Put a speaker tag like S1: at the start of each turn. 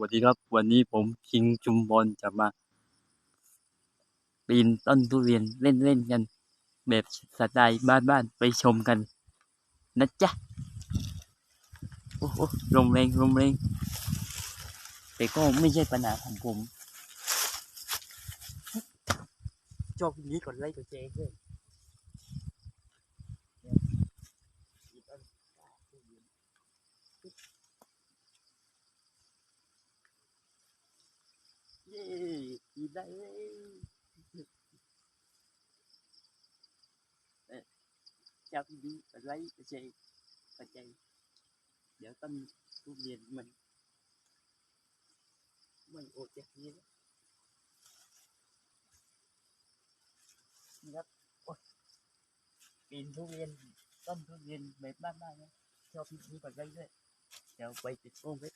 S1: วัสดีครับวันนี้ผมคิงจุมบอลจะมา ปีนต้นทุเรียนเล่นๆกัน แบบสไตล์บ้านๆไปชมกัน นะจ๊ะ โอ้โหลมแรงลมแรงแต่ก็ไม่ใช่ปัญหาของผมชอบคลิปนี้กดไลค์กดแชร์ด้วย đấy. Cho cái đi và lấy và gì và chạy để tâm tu liền mình. Mình ổ chặt như thế ôi. Pin thu viên tâm thu viên mệt mát mát nhé cho pin và dây đấy. Cho bay tuyệt cô hết